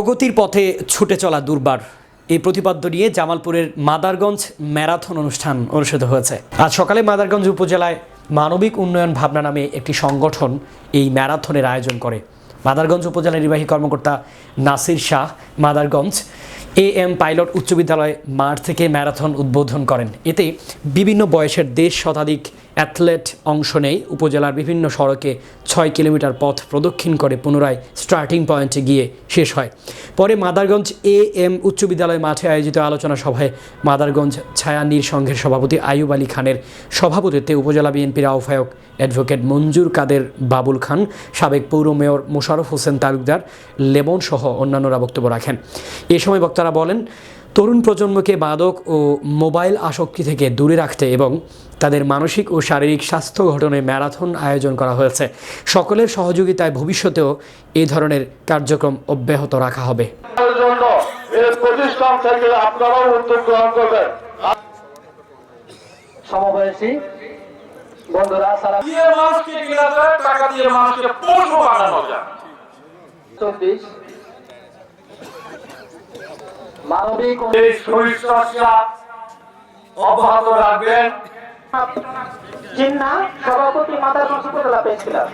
প্রগতির পথে ছুটে চলা দুর্বার। এই প্রতিপাদ্য নিয়ে জামালপুরের মাদারগঞ্জ ম্যারাথন অনুষ্ঠান অনুষ্ঠিত হয়েছে। আজ সকালে মাদারগঞ্জ উপজেলায় মানবিক উন্নয়ন ভাবনা নামে একটি সংগঠন এই ম্যারাথনের আয়োজন করে। মাদারগঞ্জ উপজেলা নির্বাহী কর্মকর্তা Nasir Shah Madarganj A M pilot উচ্চ বিদ্যালয় মাঠ থেকে ম্যারাথন উদ্বোধন করেন। এতে বিভিন্ন বয়সের দেশ শতাধিক অ্যাথলেট অংশ নেয় উপজেলার বিভিন্ন সড়কে ছয় কিলোমিটার পথ প্রদক্ষিণ করে পুনরায় স্টার্টিং পয়েন্টে গিয়ে শেষ হয়। পরে মাদারগঞ্জ এ এম উচ্চ বিদ্যালয় মাঠে আয়োজিত আলোচনা সভায় মাদারগঞ্জ ছায়ানীর সংঘের সভাপতি আইয়ুব আলী খানের সভাপতিত্বে উপজেলা বিএনপির আহ্বায়ক অ্যাডভোকেট মঞ্জুর কাদের বাবুল খান, সাবেক পৌর মেয়র মোশারফ হোসেন তালুকদার লেমন সহ অন্যান্যরা বক্তব্য রাখেন। এ সময় বক্তারা বলেন তরুণ প্রজন্মকে মাদক ও মোবাইল আসক্তি থেকে দূরে রাখতে এবং তাদের মানসিক ও শারীরিক স্বাস্থ্য গঠনে ম্যারাথন আয়োজন করা হয়েছে। সকলের সহযোগিতায় ভবিষ্যতেও এই ধরনের কার্যক্রম অব্যাহত রাখা হবে। সমবয়সী বন্ধুরা সারা দিয়ে টাকা দিয়ে পশু বানানো যায়। চব্বিশ মানবিক এই শরীর চর্চা অব্যাহত রাখবেন। চিন্না সভাপতি মাতার উপজেলা পেয়েছিলাম